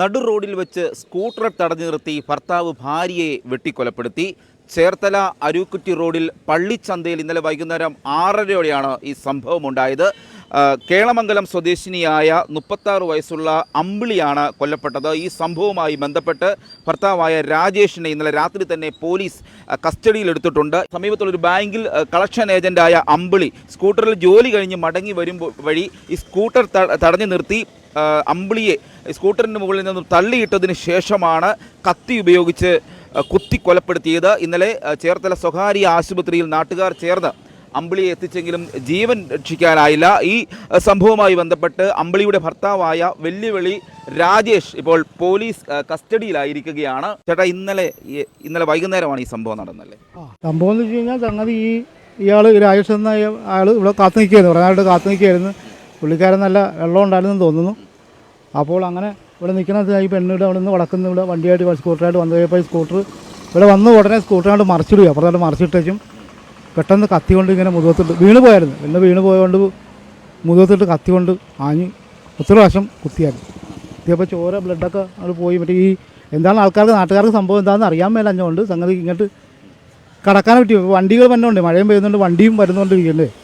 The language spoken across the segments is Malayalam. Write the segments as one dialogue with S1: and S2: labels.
S1: നടു റോഡിൽ വെച്ച് സ്കൂട്ടർ തടഞ്ഞു നിർത്തി ഭർത്താവ് ഭാര്യയെ വെട്ടിക്കൊലപ്പെടുത്തി. ചേർത്തല അരൂക്കുറ്റി റോഡിൽ പള്ളിച്ചന്തയിൽ ഇന്നലെ വൈകുന്നേരം ആറരയോടെയാണ് ഈ സംഭവം ഉണ്ടായത് കേളമംഗലം സ്വദേശിനിയായ മുപ്പത്താറ് വയസ്സുള്ള അമ്പിളിയാണ് കൊല്ലപ്പെട്ടത്. ഈ സംഭവവുമായി ബന്ധപ്പെട്ട് ഭർത്താവായ രാജേഷിനെ ഇന്നലെ രാത്രി തന്നെ പോലീസ് കസ്റ്റഡിയിൽ കസ്റ്റഡിയിലെടുത്തിട്ടുണ്ട് സമീപത്തുള്ള ഒരു ബാങ്കിൽ കളക്ഷൻ ഏജന്റായ അമ്പിളി സ്കൂട്ടറിൽ ജോലി കഴിഞ്ഞ് മടങ്ങി വരുമ്പോൾ വഴി ഈ സ്കൂട്ടർ തടഞ്ഞു നിർത്തി. അമ്പിളിയെ സ്കൂട്ടറിന് മുകളിൽ നിന്നും തള്ളിയിട്ടതിന് ശേഷമാണ് കത്തി ഉപയോഗിച്ച് കുത്തി കൊലപ്പെടുത്തിയത്. ഇന്നലെ ചേർത്തല സ്വകാര്യ ആശുപത്രിയിൽ നാട്ടുകാർ ചേർന്ന് അമ്പിളിയെ എത്തിച്ചെങ്കിലും ജീവൻ രക്ഷിക്കാനായില്ല. ഈ സംഭവവുമായി ബന്ധപ്പെട്ട് അമ്പിളിയുടെ ഭർത്താവായ വെല്ലുവിളി രാജേഷ് ഇപ്പോൾ പോലീസ് കസ്റ്റഡിയിലായിരിക്കുകയാണ്. ചേട്ടാ ഇന്നലെ ഇന്നലെ വൈകുന്നേരമാണ് ഈ സംഭവം നടന്നല്ലേ?
S2: സംഭവം എന്ന് വെച്ച് കഴിഞ്ഞാൽ സംഗതി ഈ ഇയാൾ രാജേഷ് എന്ന അയാൾ ഇവിടെ കാത്തു നിൽക്കുകയായിരുന്നു. കുറേ കാത്തു നിൽക്കുകയായിരുന്നു. പുള്ളിക്കാരൻ നല്ല വെള്ളം ഉണ്ടായിരുന്നെന്ന് തോന്നുന്നു. അപ്പോൾ അങ്ങനെ ഇവിടെ നിൽക്കുന്ന ഈ പെണ്ണിവിടെ അവിടെ നിന്ന് വടക്കുന്ന ഇവിടെ വണ്ടിയായിട്ട് സ്കൂട്ടറായിട്ട് വന്നു കഴിയപ്പോൾ സ്കൂട്ടർ ഇവിടെ വന്ന് ഉടനെ സ്കൂട്ടറായിട്ട് മറിച്ചിടുക അപ്പുറത്തോട്ട് മറിച്ചിട്ടേച്ചും പെട്ടെന്ന് കത്തി കൊണ്ട് ഇങ്ങനെ മുതുകത്തിട്ട് വീണ് പോയായിരുന്നു. പെണ്ണ് വീണ് പോയതുകൊണ്ട് മുതുകത്തിട്ട് കത്തി കൊണ്ട് ആഞ്ഞ് ഒത്തിരി പ്രാവശ്യം കുത്തിയായിരുന്നു. കുത്തിയപ്പോൾ ചോര ബ്ലഡൊക്കെ അവിടെ പോയി. മറ്റേ ഈ എന്താണ് ആൾക്കാർക്ക് നാട്ടുകാർക്ക് സംഭവം എന്താണെന്ന് അറിയാൻ മേലഞ്ഞുകൊണ്ട് സംഗതി ഇങ്ങോട്ട് കടക്കാൻ പറ്റി. വണ്ടികൾ വന്നുണ്ട്. മഴയും പെയ്യുന്നുണ്ട് വണ്ടിയും വരുന്നുകൊണ്ടിരിക്കുന്നുണ്ട്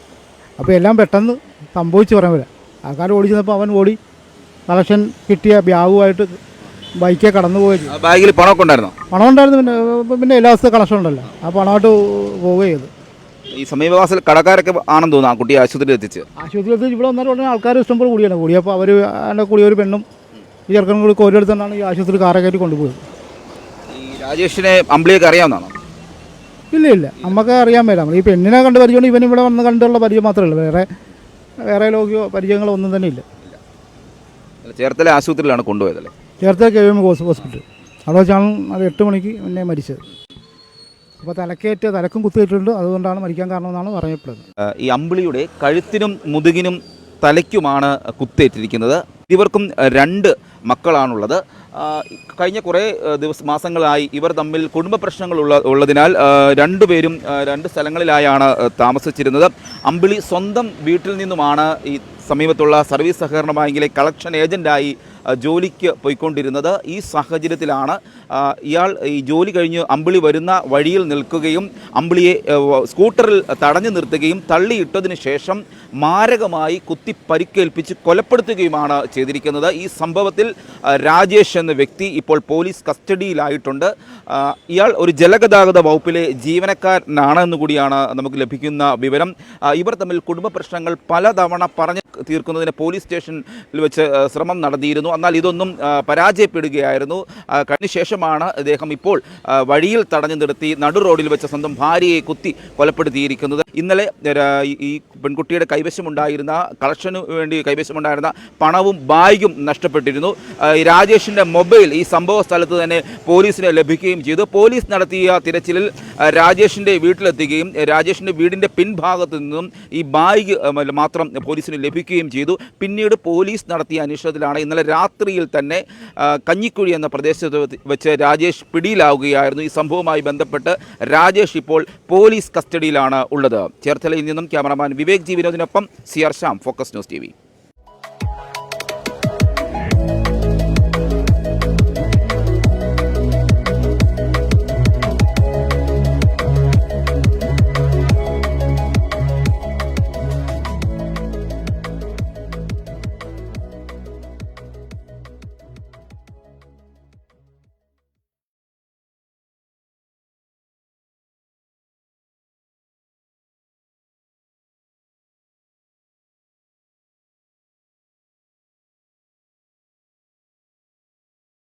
S2: അപ്പോൾ എല്ലാം പെട്ടെന്ന് സംഭവിച്ച് പറയാൻ വരാം ആൾക്കാർ ഓടി ചെന്നപ്പോൾ അവൻ ഓടി. കളക്ഷൻ കിട്ടിയ ബാഗുമായിട്ട് ബൈക്കേ കടന്നു പോയി.
S1: ബാഗിൽ പണമൊക്കെ ഉണ്ടായിരുന്നോ?
S2: പണം ഉണ്ടായിരുന്നു പിന്നെ പിന്നെ എല്ലാ ദിവസത്തെ കളക്ഷൻ ഉണ്ടല്ലോ. ആ പണമായിട്ട് പോവുകയും ചെയ്തു.
S1: ഈ സമീപവാസിൽ കടക്കാരൊക്കെ ആണെന്ന് തോന്നുന്നു ആ കുട്ടിയെ ആശുപത്രിയിൽ എത്തിച്ച്.
S2: ആശുപത്രിയിൽ എത്തിച്ച് ഇവിടെ വന്നാൽ ഉടനെ ആൾക്കാർ ഇഷ്ടംപോലെ കൂടിയാണ്. കൂടിയപ്പോൾ അവർ അതിന്റെ കൂടി ഒരു പെണ്ണും ഈ ചെറുക്കനും കൂടി കോരിയെടുത്താണ് ഈ ആശുപത്രി കാറെ കയറ്റി കൊണ്ടുപോയത്.
S1: ഈ രാജേഷിനെ അമ്പിളിയൊക്കെ അറിയാവുന്നതാണോ?
S2: ഇല്ല ഇല്ല. നമുക്ക് അറിയാൻ മേല. നമ്മൾ ഈ പെണ്ണിനെ കണ്ട് പരിചയമുണ്ട് ഇവൻ ഇവിടെ വന്ന് കണ്ടുള്ള പരിചയം മാത്രമേ ഉള്ളൂ. വേറെ വേറെ ലോകിയോ പരിചയങ്ങളോ ഒന്നും തന്നെ ഇല്ല.
S1: ചേർത്തല ആശുപത്രിയിലാണ് കൊണ്ടുപോയതല്ലേ
S2: ചേർത്തല കെ എം ഹോസ്പിറ്റൽ. അവിടെ വെച്ചാണ് അത് എട്ട് മണിക്ക് മുന്നേ മരിച്ചത്. അപ്പോൾ തലക്കേറ്റ് തലക്കും കുത്തിയിട്ടുണ്ട്. അതുകൊണ്ടാണ് മരിക്കാൻ കാരണമെന്നാണ് പറയപ്പെടുന്നത്.
S1: ഈ അമ്പിളിയുടെ കഴുത്തിനും മുതുകിനും തലയ്ക്കുമാണ് കുത്തേറ്റിരിക്കുന്നത്. ഇവർക്കും രണ്ട് മക്കളാണുള്ളത്. കഴിഞ്ഞ കുറേ ദിവസം മാസങ്ങളായി ഇവർ തമ്മിൽ കുടുംബ പ്രശ്നങ്ങളുള്ള ഉള്ളതിനാൽ രണ്ടുപേരും രണ്ട് സ്ഥലങ്ങളിലായാണ് താമസിച്ചിരുന്നത്. അമ്പിളി സ്വന്തം വീട്ടിൽ നിന്നുമാണ് ഈ സമീപത്തുള്ള സർവീസ് സഹകരണ ബാങ്കിലെ കളക്ഷൻ ഏജന്റായി ജോലിക്ക് പോയിക്കൊണ്ടിരുന്നത്. ഈ സാഹചര്യത്തിലാണ് ഇയാൾ ഈ ജോലി കഴിഞ്ഞ് അമ്പിളി വരുന്ന വഴിയിൽ നിൽക്കുകയും അമ്പിളിയെ സ്കൂട്ടറിൽ തടഞ്ഞു നിർത്തുകയും തള്ളിയിട്ടതിന് ശേഷം മാരകമായി കുത്തി പരിക്കേൽപ്പിച്ച് കൊലപ്പെടുത്തുകയുമാണ് ചെയ്തിരിക്കുന്നത്. ഈ സംഭവത്തിൽ രാജേഷ് എന്ന വ്യക്തി ഇപ്പോൾ പോലീസ് കസ്റ്റഡിയിലായിട്ടുണ്ട്. ഇയാൾ ഒരു ജലഗതാഗത വകുപ്പിലെ ജീവനക്കാരനാണ് എന്ന് കൂടിയാണ് നമുക്ക് ലഭിക്കുന്ന വിവരം. ഇവർ തമ്മിൽ കുടുംബ പ്രശ്നങ്ങൾ പലതവണ പറഞ്ഞ് തീർക്കുന്നതിന് പോലീസ് സ്റ്റേഷനിൽ വെച്ച് ശ്രമം നടത്തിയിരുന്നു. എന്നാൽ ഇതൊന്നും പരാജയപ്പെടുകയായിരുന്നു. ആ, കഴിഞ്ഞ ശേഷമാണ് അദ്ദേഹം ഇപ്പോൾ വഴിയിൽ തടഞ്ഞു നിർത്തി നടു റോഡിൽ വെച്ച് സ്വന്തം ഭാര്യയെ കുത്തി കൊലപ്പെടുത്തിയിരിക്കുന്നത്. ഇന്നലെ ഈ- പെൺകുട്ടിയുടെ കൈവശമുണ്ടായിരുന്ന കളക്ഷന് വേണ്ടി കൈവശമുണ്ടായിരുന്ന പണവും ബാഗും നഷ്ടപ്പെട്ടിരുന്നു. രാജേഷിന്റെ മൊബൈൽ ഈ സംഭവ സ്ഥലത്ത് തന്നെ പോലീസിന് ലഭിക്കുകയും ചെയ്തു. പോലീസ് നടത്തിയ തിരച്ചിലിൽ രാജേഷിന്റെ വീട്ടിലെത്തുകയും രാജേഷിന്റെ വീടിന്റെ പിൻഭാഗത്തു നിന്നും ഈ ബാഗ് മാത്രം പോലീസിന് ലഭിക്കുകയും ചെയ്തു. പിന്നീട് പോലീസ് നടത്തിയ അന്വേഷണത്തിലാണ് ഇന്നലെ രാത്രിയിൽ തന്നെ കഞ്ഞിക്കുഴി എന്ന പ്രദേശത്ത് വെച്ച് രാജേഷ് പിടിയിലാവുകയായിരുന്നു. ഈ സംഭവവുമായി ബന്ധപ്പെട്ട് രാജേഷ് ഇപ്പോൾ പോലീസ് കസ്റ്റഡിയിലാണ് ഉള്ളത്. ചേർത്തലയിൽ നിന്നും cameraman Vivek G വിനോദിനൊപ്പം C R focus news T